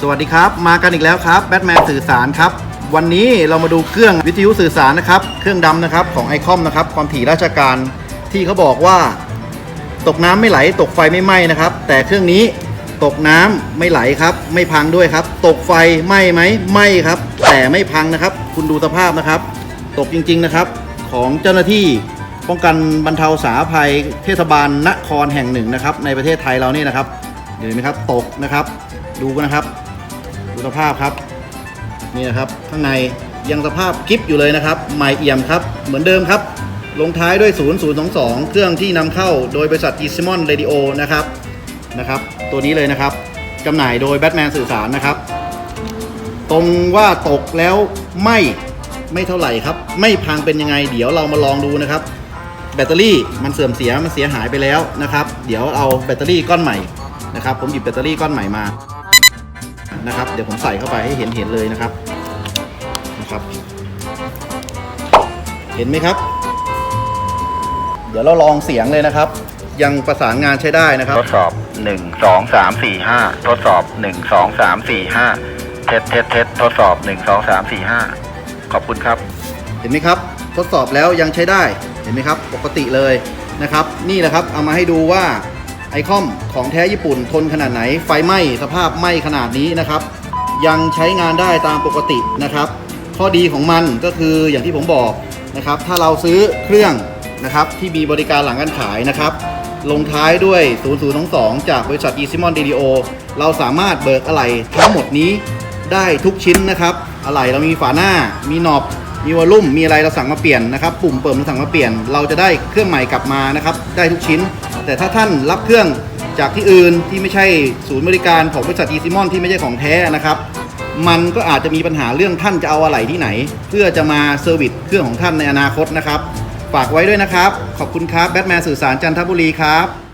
สวัสดีครับ มากันอีกแล้วครับแบทแมนสื่อสารครับ วันนี้เรามาดูเครื่องวิทยุสื่อสารนะครับ เครื่องดำนะครับของไอคอมนะครับ ความถี่ราชการที่เขาบอกว่า ตกน้ำไม่ไหล ตกไฟไม่ไหม้นะครับ แต่เครื่องนี้ตกน้ำไม่ไหลครับ ไม่พังด้วยครับ ตกไฟไหม้ไหมไหม้ครับ แต่ไม่พังนะครับ คุณดูสภาพนะครับ ตกจริง ๆนะครับ ของเจ้าหน้าที่ป้องกันบรรเทาสาธารณภัยเทศบาลนครแห่งหนึ่งนะครับ ในประเทศไทยเรานี่นะครับเห็นไหมครับ ตกนะครับ ดูกันนะครับ ดูสภาพครับนี่นะครับข้างในยังสภาพกิฟอยู่เลยนะครับใหม่เอี่ยมครับ เหมือนเดิมครับ ลงท้ายด้วย 0022 เครื่องที่นำเข้าโดยบริษัท e s m o n Radio นะครับนะครับ ตัวนี้เลยนะครับจำหน่ายโดยแบทแมนสื่อสารนะครับ ตรงว่าตกแล้วไม่ไม่เท่าไหร่ครับ ไม่พังเป็นยังไง เดี๋ยวเรามาลองดูนะครับ แบตเตอรี่มันเสื่อมเสียมันเสียหายไปแล้วนะครับ เดี๋ยวเอาแบตเตอรี่ก้อนใหม่นะครับ ผมหยิบแบตเตอรี่ก้อนใหม่มา นะครับ เดี๋ยวผมใส่เข้าไปให้เห็นเห็นเลยนะครับนะครับ เห็นไหมครับ เดี๋ยวเราลองเสียงเลยนะครับ ยังประสานงานใช้ได้นะครับ ทดสอบ1 2 3 4 5ทดสอบ1 2 3 4 5เทสเทสเทสทดสอบ1 2 3 4 5ขอบคุณครับ เห็นไหมครับ ทดสอบแล้วยังใช้ได้เห็นไหมครับ ปกติเลยนะครับ นี่แหละครับเอามาให้ดูว่า ไอคอมของแท้ญี่ปุ่นทนขนาดไหน ไฟไหม้สภาพไหม้ขนาดนี้นะครับ ยังใช้งานได้ตามปกตินะครับ ข้อดีของมันก็คืออย่างที่ผมบอกนะครับ ถ้าเราซื้อเครื่องนะครับที่มีบริการหลังการขายนะครับ ลงท้ายด้วย 0022 จากบริษัท e s i m o n DDO เราสามารถเบิกอะไหล่ทั้งหมดนี้ได้ทุกชิ้นนะครับ อะไหล่เรามีฝาหน้า มีหนอบมีวอลลุ่มมีอะไรเราสั่งมาเปลี่ยนนะครับ ปุ่มเปิดเราสั่งมาเปลี่ยน เราจะได้เครื่องใหม่กลับมานะครับ ได้ทุกชิ้น แต่ถ้าท่านรับเครื่องจากที่อื่นที่ไม่ใช่ศูนย์บริการของบริษัทอีซิมอนที่ไม่ใช่ของแท้นะครับ มันก็อาจจะมีปัญหาเรื่องท่านจะเอาอะไหล่ที่ไหน เพื่อจะมาเซอร์วิสเครื่องของท่านในอนาคตนะครับ ฝากไว้ด้วยนะครับ ขอบคุณครับแบทแมนสื่อสารจันทบุรีครับ